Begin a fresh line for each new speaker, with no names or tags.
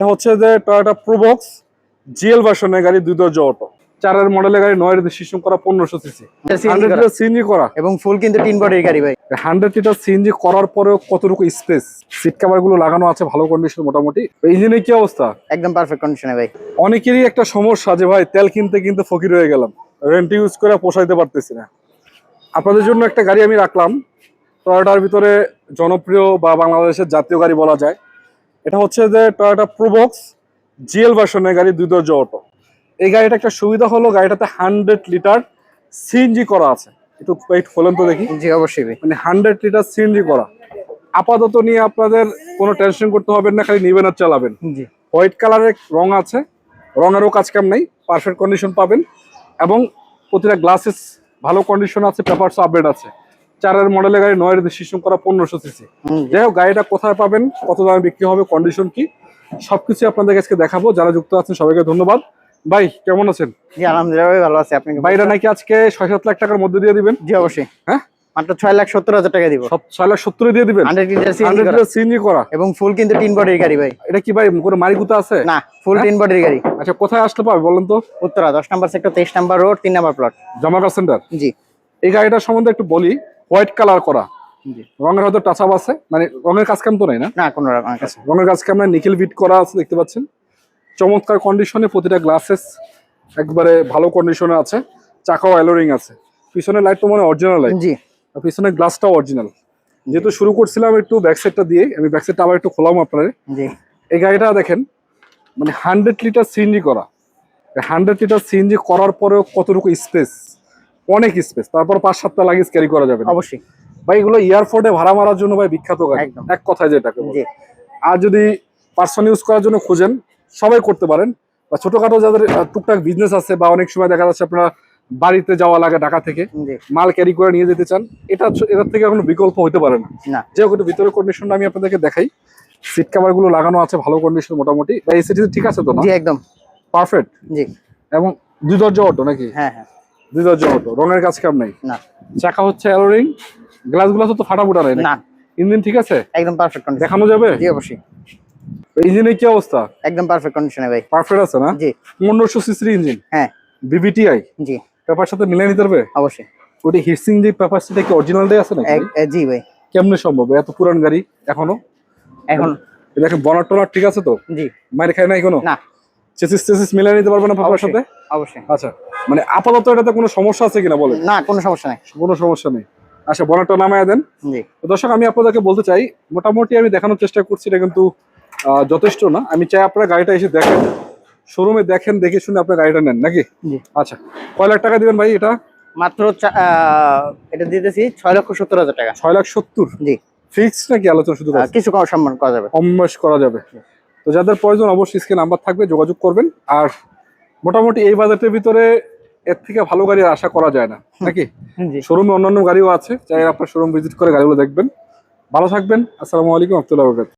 হচ্ছে যে Toyota Probox GL ভার্সনের গাড়ি দুই দরজা অটো চারের মডেলের গাড়ি নয় রেজিস্ট্রেশন করা পনেরোশো সিসি হান্ড্রেড লিটার সিএনজি করা।
এবং ফুল কিন্তু তিন বডির গাড়ি ভাই।
হান্ড্রেড লিটার সিএনজি করার পরেও কতটুকু স্পেস সিট কভারগুলো লাগানো আছে ভালো কন্ডিশন মোটামুটি। ইঞ্জিনের কি অবস্থা?
একদম পারফেক্ট কন্ডিশনে ভাই।
অনেকেরই একটা সমস্যা যে ভাই তেল কিনতে কিনতে ফকির হয়ে গেলাম। রেন্ট ইউজ করে পোষাইতে পারতেছি না। আপনাদের জন্য একটা গাড়ি আমি রাখলাম। টয়োটার ভিতরে জনপ্রিয় বা বাংলাদেশের জাতীয় গাড়ি বলা যায়। এটা হচ্ছে যে টয়োটা প্রোবক্স জিএল ভার্সনের গাড়ি দুই দরজা অটো এই গাড়িটা একটা সুবিধা হলো গাড়িটাতে হান্ড্রেড লিটার সিএনজি করা আছে। একটু ওয়েট খোলেন তো দেখি।
জি অবশ্যই
মানে হান্ড্রেড লিটার সিএনজি করা। আপাতত নিয়ে আপনাদের কোনো টেনশন করতে হবে না খালি নিবেন আর চালাবেন।
জি।
হোয়াইট কালারের রং আছে। রঙেরও কাজ কাম নেই। পারফেক্ট কন্ডিশন পাবেন। এবং প্রতিটা গ্লাসেস ভালো কন্ডিশন আছে পেপারস আপডেট আছে। চারের মডেলের গাড়ি নয় রেজিস্ট্রেশন করা পনেরোশো সিসি যাই হোক গাড়িটা কোথায় পাবেন কত দামে বিক্রি হবে কন্ডিশন কি সবকিছু আপনাদের কাছে দেখাবো। যারা যুক্ত আছেন সবাইকে ধন্যবাদ। ভাই কেমন আছেন?
আলহামদুলিল্লাহ ভালো আছে। আপনি
ভাইরা নাকি আজকে ছয় সাত লাখ টাকার মধ্যে দিয়ে দিবেন?
জি অবশ্যই।
হ্যাঁ?
মাত্র ছয় লাখ সত্তর হাজার টাকা দিব।
সব ছয় লাখ সত্তরে দিয়ে দিবেন? সিএনজি করা।
এবং ফুল কিন্তু তিন বডির গাড়ি ভাই।
এটা কি ভাই কোনো মারিকুতা আছে?
না ফুল তিন বডির গাড়ি।
আচ্ছা কোথায় আসতে পারবে বলেন তো?
উত্তরা দশ নম্বর সেক্টর তেইশ নম্বর রোড তিন নম্বর প্লট
জমাকার সেন্টার
জি।
এই গাড়িটার সম্বন্ধে একটু বলি। হোয়াইট কালার করা। রঙের হয়তো টাচ আপ আছে। মানে রঙের কাজ কাম তো নাই না?
না কোনো
রঙের কাজ কাম নাই নিকেল বিট করা আছে দেখতে পাচ্ছেন। চমৎকার কন্ডিশনে প্রতিটা গ্লাসেস একবারে ভালো কন্ডিশনে আছে। চাকাও অ্যালোরিং আছে। পিছনের লাইট তো মনে অরিজিনাল লাইট
জি।
আর পিছনের গ্লাসটাও অরিজিনাল যেহেতু শুরু করছিলাম একটু ব্যাক সাইডটা দিয়ে আমি ব্যাক সাইডটা আবার একটু খোলাম আপনার
জি।
এই গাড়িটা দেখেন মানে হান্ড্রেড লিটার সিএনজি করা। হান্ড্রেড লিটার সিএনজি করার পরেও কতটুকু স্পেস অনেক স্পেস তারপর পাঁচ সাতটা লাগেজ ক্যারি করা যাবে।
অবশ্যই।
ভাই এগুলো এয়ারপোর্টে ভাড়া মারার জন্য ভাই বিখ্যাত গাড়ি। এক কথায় যেটাকে বলে। আর যদি পার্সোনাল ইউজ করার জন্য খোঁজেন সবাই করতে পারেন। বা ছোটখাটো যাদের টুকটাক বিজনেস আছে বা অনেক সময় দেখা যাচ্ছে আপনারা বাড়িতে যাওয়া লাগে ঢাকা থেকে মাল ক্যারি করে নিয়ে যেতে চান এটা এটার থেকে কোনো বিকল্প হতে পারে না।
না।
যে হোক একটু ভিতরের কন্ডিশনটা আমি আপনাদেরকে দেখাই সিট কাভারগুলো লাগানো আছে ভালো কন্ডিশন মোটামুটি। এই সিটি ঠিক আছে তো না?
একদম।
পারফেক্ট
জি।
এবং দুই দরজা অটো নাকি?
হ্যাঁ হ্যাঁ।
দুই দরজা রঙের কাজ কাম নাই।
না।
চাকা হচ্ছে অ্যালোরিং গ্লাসগুলো তো ফাটাফুটা নাই।
না।
ইঞ্জিন ঠিক আছে?
একদম পারফেক্ট কন্ডিশন
দেখানো যাবে?
জি অবশ্যই।
ইঞ্জিনের কি অবস্থা?
একদম পারফেক্ট কন্ডিশনে ভাই।
পারফেক্ট আছে না?
জি।
পনেরোশো সিসির ইঞ্জিন?
হ্যাঁ।
বিবিটিআই
জি।
পেপার সাথে মিলিয়ে নিতে পারবে?
অবশ্যই।
ওটি হিটসিং যে পেপার সেটা কি অরিজিনাল ডে আছে নাকি?
জি ভাই।
কেমনে সম্ভব? এত পুরান গাড়ি এখনও?
এখন।
দেখেন বনার টনার ঠিক আছে তো?
জি।
মায়ের খায় নাই কোনো
না।
চেসিস চেসিস মিলিয়ে নিতে পারবে না পেপার সাথে?
অবশ্যই।
আচ্ছা। মানে আপাতত এটাতে কোনো সমস্যা আছে কিনা বলেন?
না কোনো সমস্যা নাই।
কোনো সমস্যা নেই। আচ্ছা বনারটা নামায় দেন।
জি।
দর্শক আমি আপনাদেরকে বলতে চাই মোটামুটি আমি দেখানোর চেষ্টা করছি এটা কিন্তু যথেষ্ট না। আমি চাই আপনারা গাড়িটা এসে দেখেন শোরুমে দেখেন দেখে শুনে আপনার গাড়িটা নেন নাকি?
জি।
আচ্ছা কয় লাখ টাকা দিবেন ভাই এটা?
মাত্র এটা দিতেছি ছয় লক্ষ সত্তর হাজার টাকা।
ছয় লাখ সত্তর?
জি।
ফিক্সড নাকি আলোচনা শুধু
কিছু সম্মান করা যাবে।
বেশ করা যাবে। তো যাদের প্রয়োজন অবশ্যই স্ক্রিন নাম্বার থাকবে যোগাযোগ করবেন। আর মোটামুটি এই বাজেটের ভিতরে এর থেকে ভালো গাড়ি আশা করা যায় না নাকি? শোরুম অন্যান্য গাড়িও আছে চাই আপনার শোরুম ভিজিট করে গাড়িগুলো দেখবেন। ভালো থাকবেন আসসালামু আলাইকুম বরকাত।